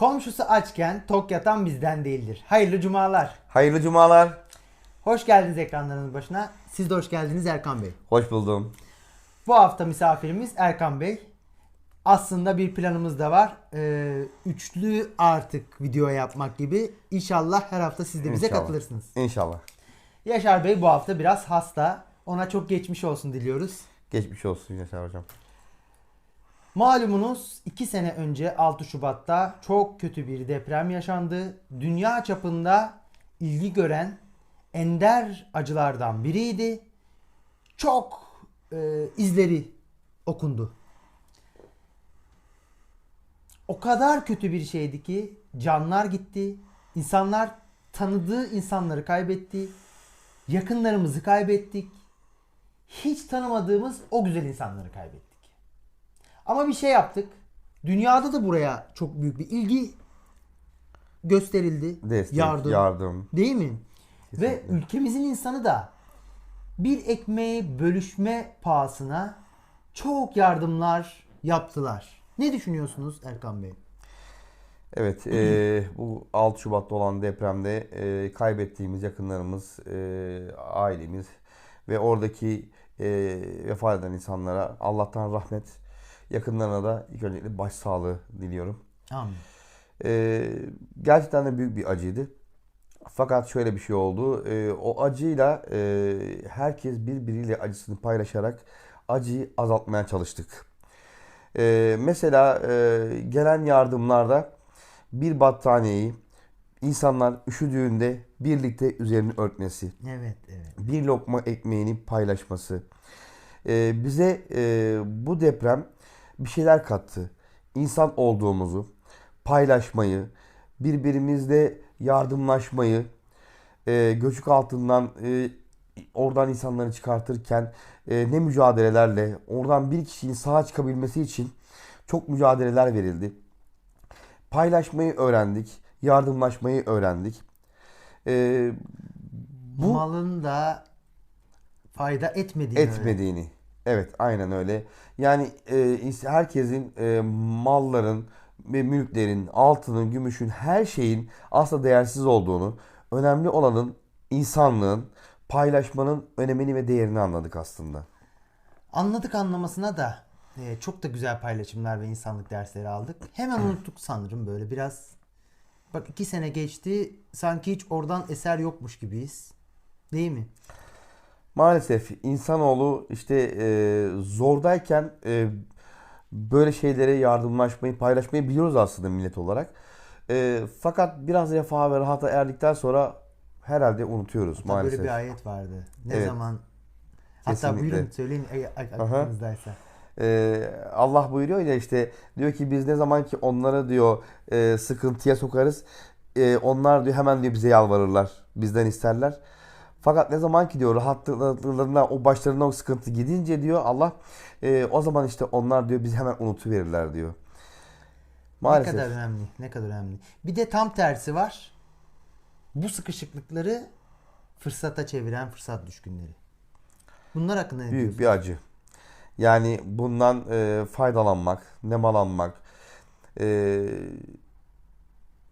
Komşusu açken tok yatan bizden değildir. Hayırlı cumalar. Hayırlı cumalar. Hoş geldiniz ekranlarınız başına. Siz de hoş geldiniz Erkan Bey. Hoş buldum. Bu hafta misafirimiz Erkan Bey. Aslında bir planımız da var. Ee, üçlü artık video yapmak gibi. İnşallah her hafta siz de bize İnşallah. katılırsınız. İnşallah. Yaşar Bey bu hafta biraz hasta. Ona çok geçmiş olsun diliyoruz. Geçmiş olsun Yaşar Hocam. Malumunuz 2 sene önce 6 Şubat'ta çok kötü bir deprem yaşandı. Dünya çapında ilgi gören ender acılardan biriydi. Çok e, izleri okundu. O kadar kötü bir şeydi ki canlar gitti. İnsanlar tanıdığı insanları kaybetti. Yakınlarımızı kaybettik. Hiç tanımadığımız o güzel insanları kaybettik. Ama bir şey yaptık. Dünyada da buraya çok büyük bir ilgi gösterildi. Destek, yardım. yardım. Değil mi? Ve Kesinlikle. ülkemizin insanı da bir ekmeği bölüşme pahasına çok yardımlar yaptılar. Ne düşünüyorsunuz Erkan Bey? Evet, e, bu 6 Şubat'ta olan depremde e, kaybettiğimiz yakınlarımız, e, ailemiz ve oradaki e, vefat eden insanlara Allah'tan rahmet, yakınlarına da ilk öncelikle başsağlığı diliyorum. Amin. E, gerçekten de büyük bir acıydı. Fakat şöyle bir şey oldu. E, o acıyla e, herkes birbiriyle acısını paylaşarak acıyı azaltmaya çalıştık. E, mesela e, gelen yardımlarda bir battaniyeyi insanlar üşüdüğünde birlikte üzerini örtmesi, Evet, evet. bir lokma ekmeğini paylaşması. Ee, bize e, bu deprem bir şeyler kattı. İnsan olduğumuzu, paylaşmayı, birbirimizle yardımlaşmayı, e, göçük altından e, oradan insanları çıkartırken e, ne mücadelelerle, oradan bir kişinin sağa çıkabilmesi için çok mücadeleler verildi. Paylaşmayı öğrendik, yardımlaşmayı öğrendik. E, Bu malın da fayda etmediğini öğrendim. Evet, aynen öyle. Yani e, herkesin e, malların ve mülklerin, altının, gümüşün, her şeyin aslında değersiz olduğunu, önemli olanın insanlığın, paylaşmanın önemini ve değerini anladık aslında. Anladık anlamasına da e, çok da güzel paylaşımlar ve insanlık dersleri aldık. Hemen unuttuk sanırım böyle biraz. Bak iki sene geçti sanki hiç oradan eser yokmuş gibiyiz. Değil mi? Maalesef insanoğlu işte e, zordayken e, böyle şeylere yardımlaşmayı, paylaşmayı biliyoruz aslında millet olarak. E, fakat biraz refaha ve rahata erdikten sonra herhalde unutuyoruz Hatta maalesef. böyle bir ayet vardı. Ne Evet. zaman Hatta buyurun söyleyin ay- aklınızdaysa. Ee, Allah buyuruyor ya işte diyor ki biz ne zaman ki onları diyor e, sıkıntıya sokarız e, onlar diyor hemen diyor bize yalvarırlar bizden isterler. Fakat ne zaman ki diyor rahatlıklarına o başlarına o sıkıntı gidince diyor Allah e, o zaman işte onlar diyor bizi hemen unutuverirler diyor. Maalesef. Ne kadar önemli. Ne kadar önemli. Bir de tam tersi var. Bu sıkışıklıkları fırsata çeviren fırsat düşkünleri. Bunlar hakkında ne Büyük diyorsun? bir acı. Yani bundan e, faydalanmak, nemalanmak, e,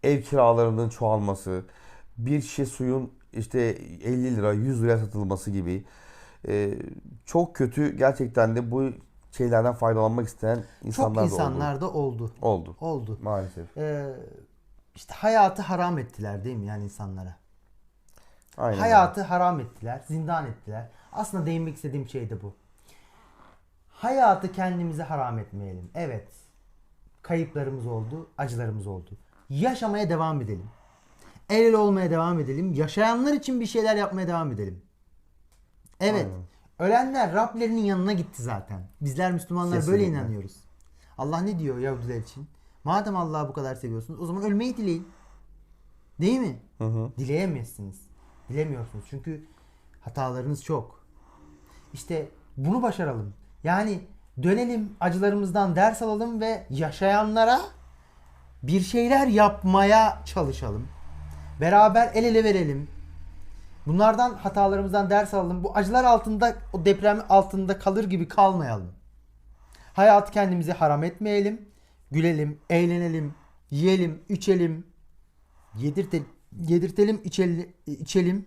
ev kiralarının çoğalması, bir şişe suyun işte 50 lira, 100 liraya satılması gibi e, çok kötü gerçekten de bu şeylerden faydalanmak isteyen insanlar Çok da insanlar da oldu. oldu. Oldu. Oldu. Maalesef. Ee, işte hayatı haram ettiler değil mi yani insanlara? Aynen. Hayatı haram ettiler, zindan ettiler. Aslında değinmek istediğim şey de bu. Hayatı kendimize haram etmeyelim. Evet. Kayıplarımız oldu, acılarımız oldu. Yaşamaya devam edelim. El ele olmaya devam edelim. Yaşayanlar için bir şeyler yapmaya devam edelim. Evet. Aynen. Ölenler Rablerinin yanına gitti zaten. Bizler Müslümanlar böyle Kesinlikle. inanıyoruz. Allah ne diyor Yahudiler için? Madem Allah'ı bu kadar seviyorsunuz o zaman ölmeyi dileyin. Değil mi? Hı hı. Dileyemezsiniz. Dilemiyorsunuz. Çünkü hatalarınız çok. İşte bunu başaralım. Yani dönelim acılarımızdan ders alalım ve yaşayanlara bir şeyler yapmaya çalışalım. Beraber el ele verelim. Bunlardan hatalarımızdan ders alalım. Bu acılar altında, o deprem altında kalır gibi kalmayalım. Hayatı kendimize haram etmeyelim. Gülelim, eğlenelim, yiyelim, içelim, yedirtelim, yedirtelim, içelim, içelim,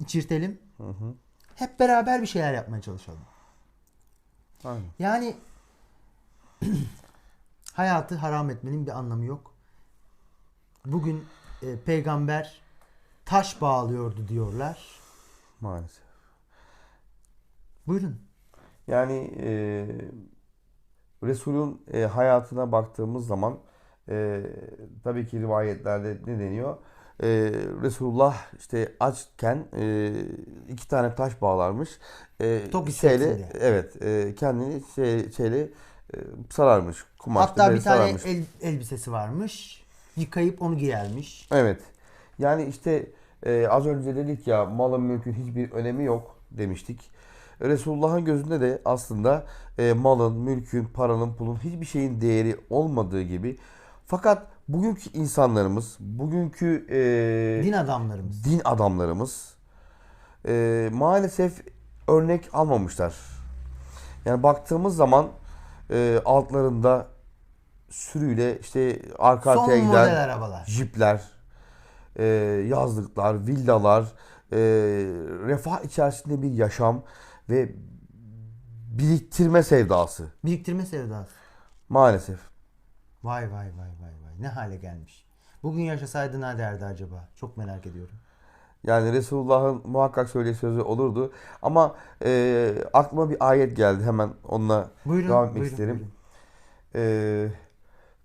içirtelim. Hep beraber bir şeyler yapmaya çalışalım. Aynen. Yani hayatı haram etmenin bir anlamı yok. Bugün e, peygamber taş bağlıyordu diyorlar. Maalesef. Buyurun. Yani e, Resul'ün e, hayatına baktığımız zaman e, tabii ki rivayetlerde ne deniyor? E, Resulullah işte açken e, iki tane taş bağlarmış. E, Tok şeyle, evet, e, kendini şey, şeyle e, sararmış. Kumaşla Hatta bir tane sararmış. el- elbisesi varmış. Yıkayıp onu giyermiş. Evet. Yani işte e, az önce dedik ya malın mülkün hiçbir önemi yok demiştik. Resulullah'ın gözünde de aslında e, malın, mülkün, paranın, pulun hiçbir şeyin değeri olmadığı gibi. Fakat bugünkü insanlarımız, bugünkü e, Din adamlarımız. din adamlarımız e, maalesef örnek almamışlar. Yani baktığımız zaman e, altlarında sürüyle işte arka Son arkaya giden arabalar. jipler, e, yazlıklar, villalar, e, refah içerisinde bir yaşam ve biriktirme sevdası Biriktirme sevdası. maalesef. Vay vay vay vay vay. Ne hale gelmiş. Bugün yaşasaydı ne derdi acaba? Çok merak ediyorum. Yani Resulullah'ın muhakkak söylediği sözü olurdu. Ama e, aklıma bir ayet geldi. Hemen onunla Buyurun. devam etmek buyurun, isterim. buyurun. Ee,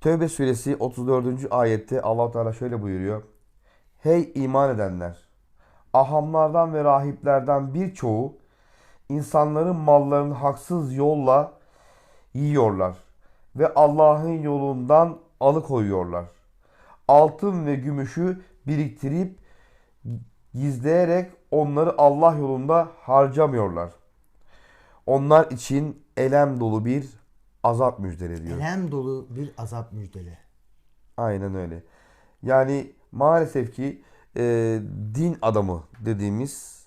Tövbe suresi 34. ayette Allah Teala şöyle buyuruyor. Hey iman edenler! Ahamlardan ve rahiplerden birçoğu insanların mallarını haksız yolla yiyorlar ve Allah'ın yolundan alıkoyuyorlar. Altın ve gümüşü biriktirip gizleyerek onları Allah yolunda harcamıyorlar. Onlar için elem dolu bir azap müjdele diyor. Elem dolu bir azap müjdele. Aynen öyle. Yani maalesef ki e, din adamı dediğimiz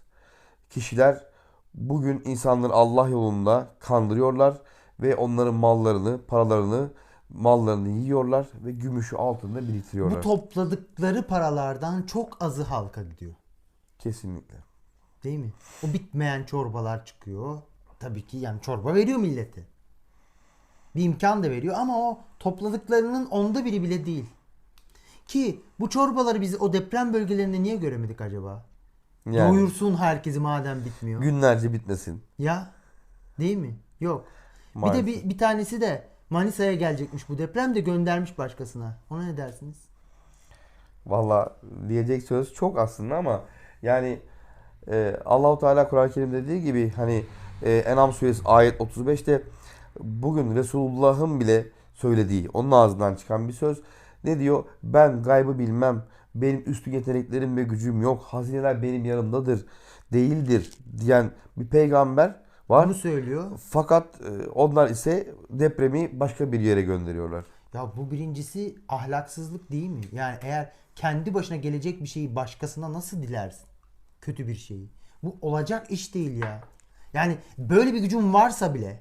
kişiler bugün insanları Allah yolunda kandırıyorlar ve onların mallarını, paralarını, mallarını yiyorlar ve gümüşü altında biriktiriyorlar. Bu topladıkları paralardan çok azı halka gidiyor. Kesinlikle. Değil mi? O bitmeyen çorbalar çıkıyor. Tabii ki yani çorba veriyor millete. Bir imkan da veriyor ama o topladıklarının onda biri bile değil. Ki bu çorbaları biz o deprem bölgelerinde niye göremedik acaba? Yani Doyursun herkesi madem bitmiyor. günlerce bitmesin. Ya değil mi? Yok. Bir Maalesef. de bir, bir tanesi de Manisa'ya gelecekmiş bu deprem de göndermiş başkasına. Ona ne dersiniz? Valla diyecek söz çok aslında ama yani e, Allahu Teala Kur'an-ı Kerim dediği gibi hani e, Enam suresi ayet 35'te bugün Resulullah'ın bile söylediği onun ağzından çıkan bir söz ne diyor? Ben gaybı bilmem. Benim üstün yeteneklerim ve gücüm yok. Hazineler benim yanımdadır. Değildir diyen bir peygamber var. Bunu söylüyor. Fakat e, onlar ise depremi başka bir yere gönderiyorlar. Ya bu birincisi ahlaksızlık değil mi? Yani eğer kendi başına gelecek bir şeyi başkasına nasıl dilersin? Kötü bir şeyi. Bu olacak iş değil ya. Yani böyle bir gücün varsa bile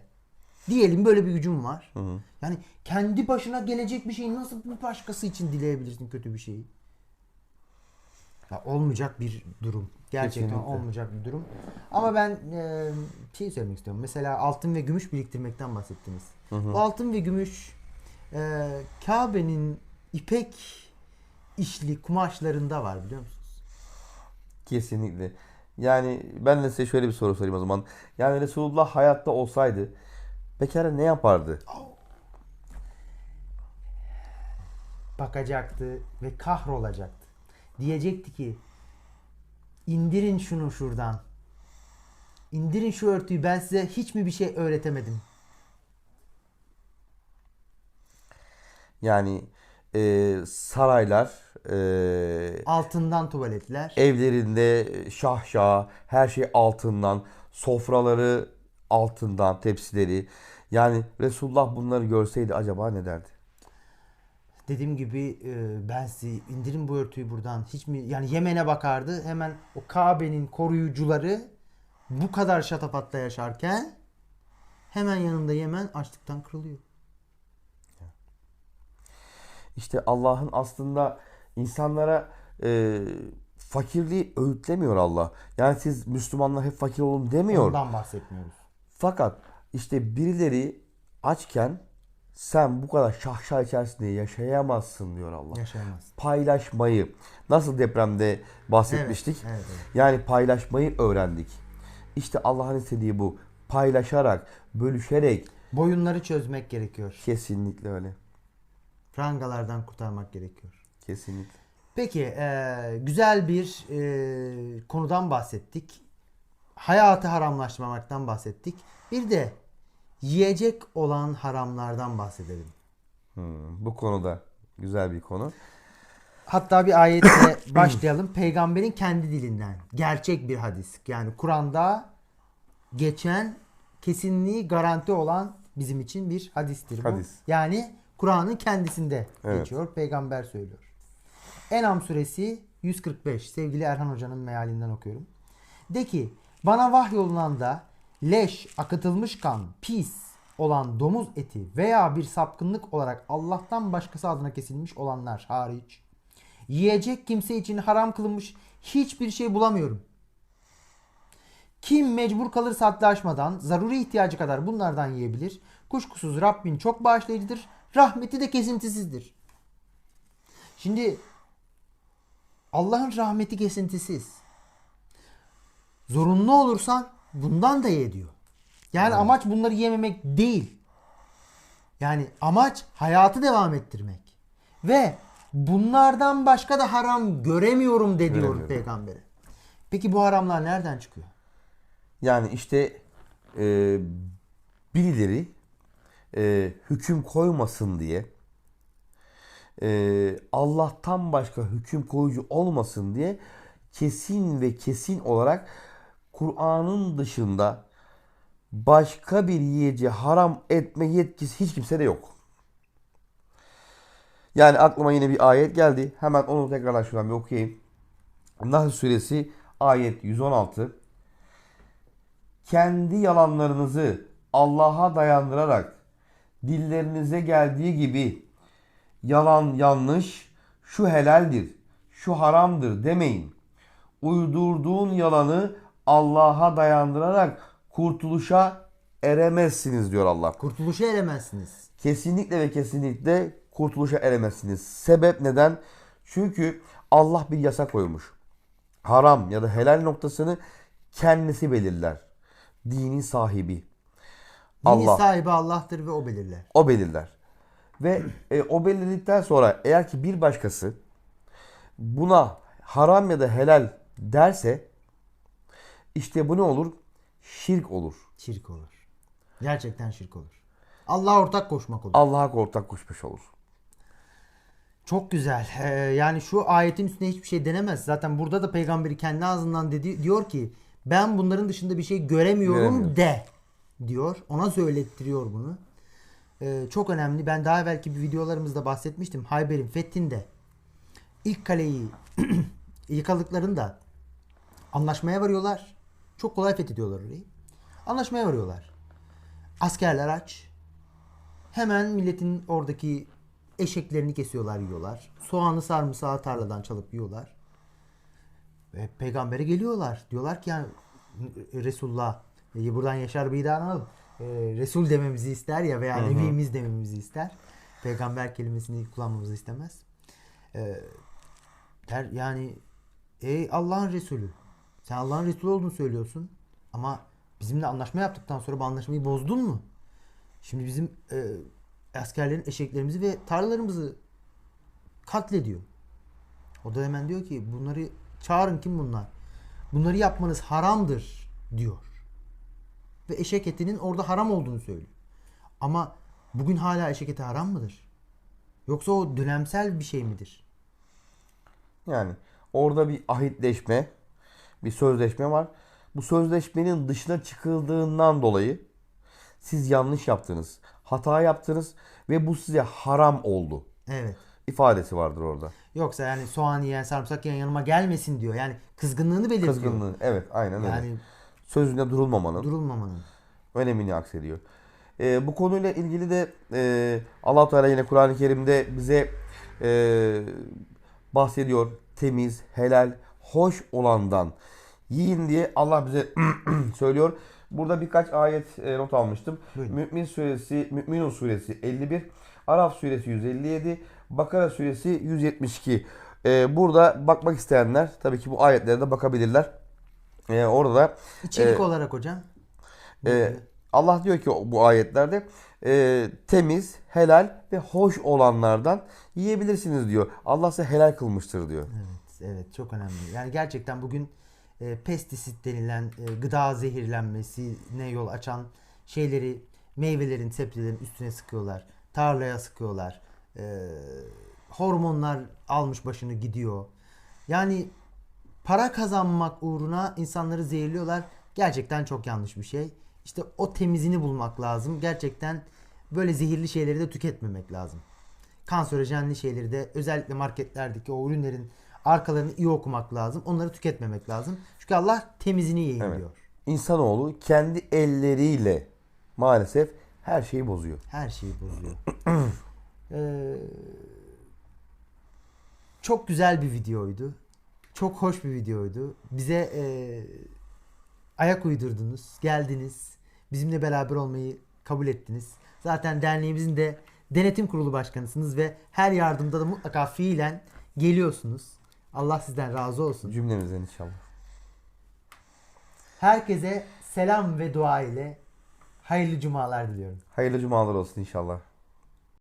diyelim böyle bir gücün var. Yani kendi başına gelecek bir şeyi nasıl bir başkası için dileyebilirsin kötü bir şeyi? Ya olmayacak bir durum. Gerçekten Kesinlikle. olmayacak bir durum. Ama ben e, şey söylemek istiyorum. Mesela altın ve gümüş biriktirmekten bahsettiniz. Bu altın ve gümüş e, Kabe'nin ipek işli kumaşlarında var biliyor musunuz? Kesinlikle. Yani ben de size şöyle bir soru sorayım o zaman. Yani Resulullah hayatta olsaydı pekala ne yapardı? Bakacaktı ve kahrolacaktı. Diyecekti ki indirin şunu şuradan. İndirin şu örtüyü ben size hiç mi bir şey öğretemedim? Yani e, saraylar, e, Altından tuvaletler. evlerinde şahşa, her şey altından, sofraları altından, tepsileri. Yani Resulullah bunları görseydi acaba ne derdi? Dediğim gibi e, ben size indirin bu örtüyü buradan. Hiç mi yani Yemen'e bakardı. Hemen o Kabe'nin koruyucuları bu kadar şatafatla yaşarken hemen yanında Yemen açlıktan kırılıyor. İşte Allah'ın aslında insanlara e, fakirliği öğütlemiyor Allah. Yani siz Müslümanlar hep fakir olun demiyor. Ondan bahsetmiyoruz. Fakat işte birileri açken sen bu kadar şahşa içerisinde yaşayamazsın diyor Allah. Yaşayamaz. Paylaşmayı nasıl depremde bahsetmiştik. Evet, evet, evet. Yani paylaşmayı öğrendik. İşte Allah'ın istediği bu. Paylaşarak, bölüşerek Boyunları çözmek gerekiyor. kesinlikle öyle. Prangalardan kurtarmak gerekiyor. Kesinlikle. Peki e, güzel bir e, konudan bahsettik. Hayatı haramlaşmamaktan bahsettik. Bir de yiyecek olan haramlardan bahsedelim. Hmm, bu konuda güzel bir konu. Hatta bir ayetle başlayalım. Peygamberin kendi dilinden. Gerçek bir hadis. Yani Kur'an'da geçen kesinliği garanti olan bizim için bir hadistir bu. Hadis. Yani Kur'an'ın kendisinde Evet. geçiyor. Peygamber söylüyor. Enam suresi 145. Sevgili Erhan Hoca'nın mealinden okuyorum. De ki bana vahyolunan da leş, akıtılmış kan, pis olan domuz eti veya bir sapkınlık olarak Allah'tan başkası adına kesilmiş olanlar hariç yiyecek kimse için haram kılınmış hiçbir şey bulamıyorum. Kim mecbur kalırsa haddi aşmadan zaruri ihtiyacı kadar bunlardan yiyebilir. Kuşkusuz Rabbin çok bağışlayıcıdır. Rahmeti de kesintisizdir. Şimdi Allah'ın rahmeti kesintisiz. Zorunlu olursan bundan da ye diyor. Yani amaç bunları yememek değil. Yani amaç hayatı devam ettirmek. Ve bunlardan başka da haram göremiyorum de diyor peygambere. Peki bu haramlar nereden çıkıyor? Yani işte e, birileri e, hüküm koymasın diye e, Allah'tan başka hüküm koyucu olmasın diye kesin ve kesin olarak Kur'an'ın dışında başka bir yiyeceği haram etme yetkisi hiç kimsede yok. Yani aklıma yine bir ayet geldi. Hemen onu tekrardan şuradan bir okuyayım. Nahl suresi ayet 116 kendi yalanlarınızı Allah'a dayandırarak dillerinize geldiği gibi yalan yanlış, şu helaldir, şu haramdır demeyin. Uydurduğun yalanı Allah'a dayandırarak kurtuluşa eremezsiniz diyor Allah. Kurtuluşa eremezsiniz. Kesinlikle ve kesinlikle kurtuluşa eremezsiniz. Sebep neden? Çünkü Allah bir yasa koymuş. Haram ya da helal noktasını kendisi belirler. Dinin sahibi. Dinin Allah. sahibi Allah'tır ve o belirler. O belirler. Ve e, o belirledikten sonra eğer ki bir başkası buna haram ya da helal derse işte bu ne olur? Şirk olur. Şirk olur. Gerçekten şirk olur. Allah'a ortak koşmak olur. Allah'a ortak koşmuş olur. Çok güzel. Ee, yani şu ayetin üstüne hiçbir şey denemez. Zaten burada da peygamberi kendi ağzından dedi diyor ki ben bunların dışında bir şey göremiyorum de diyor. Ona söylettiriyor bunu. Ee, çok önemli. Ben daha evvelki bir videolarımızda bahsetmiştim. Hayber'in fethinde ilk kaleyi yıkadıklarında anlaşmaya varıyorlar. Çok kolay fethediyorlar orayı. Anlaşmaya varıyorlar. Askerler aç. Hemen milletin oradaki eşeklerini kesiyorlar yiyorlar. Soğanı sarımsağı tarladan çalıp yiyorlar. Ve peygambere geliyorlar. Diyorlar ki yani Resulullah e, buradan Yaşar Bey'i de analım. E, Resul dememizi ister ya veya Nebimiz dememizi ister. Peygamber kelimesini kullanmamızı istemez. E, der, yani ey Allah'ın Resulü sen Allah'ın Resulü olduğunu söylüyorsun ama bizimle anlaşma yaptıktan sonra bu anlaşmayı bozdun mu? Şimdi bizim e, askerlerin eşeklerimizi ve tarlalarımızı katlediyor. O da hemen diyor ki bunları çağırın kim bunlar? Bunları yapmanız haramdır diyor. Ve eşek etinin orada haram olduğunu söylüyor. Ama bugün hala eşek eti haram mıdır? Yoksa o dönemsel bir şey midir? Yani orada bir ahitleşme, bir sözleşme var. Bu sözleşmenin dışına çıkıldığından dolayı siz yanlış yaptınız, hata yaptınız ve bu size haram oldu Evet. ifadesi vardır orada. Yoksa yani soğan yiyen, sarımsak yiyen yanıma gelmesin diyor. Yani kızgınlığını belirtiyor. Kızgınlığı. Evet, aynen öyle. Yani Sözünde durulmamanın durulmamanın. önemini aksediyor. Ee, bu konuyla ilgili de e, allah Teala yine Kur'an-ı Kerim'de bize e, bahsediyor. Temiz, helal, hoş olandan yiyin diye Allah bize söylüyor. Burada birkaç ayet e, not almıştım. Buyurun. Mümin suresi, Müminun suresi 51, Araf suresi 157, Bakara suresi 172. E, burada bakmak isteyenler tabii ki bu ayetlere de bakabilirler. E, orada da İçerik Ee, olarak hocam. e, Allah diyor ki bu ayetlerde e, temiz, helal ve hoş olanlardan yiyebilirsiniz diyor. Allah size helal kılmıştır diyor. Evet, evet çok önemli. Yani gerçekten bugün e, pestisit denilen e, gıda zehirlenmesine yol açan şeyleri meyvelerin, sebzelerin üstüne sıkıyorlar. Tarlaya sıkıyorlar. E, hormonlar almış başını gidiyor. Yani para kazanmak uğruna insanları zehirliyorlar. Gerçekten çok yanlış bir şey. İşte o temizini bulmak lazım. Gerçekten böyle zehirli şeyleri de tüketmemek lazım kanserojenli şeyleri de özellikle marketlerdeki o ürünlerin arkalarını iyi okumak lazım. Onları tüketmemek lazım. Çünkü Allah temizini yiyin Evet. diyor. İnsanoğlu kendi elleriyle maalesef her şeyi bozuyor. Her şeyi bozuyor. Ee, çok güzel bir videoydu. Çok hoş bir videoydu. Bize e, ayak uydurdunuz. Geldiniz. Bizimle beraber olmayı kabul ettiniz. Zaten derneğimizin de denetim kurulu başkanısınız ve her yardımda da mutlaka fiilen geliyorsunuz. Allah sizden razı olsun. Cümlemizden inşallah. Herkese selam ve dua ile hayırlı cumalar diliyorum. Hayırlı cumalar olsun inşallah.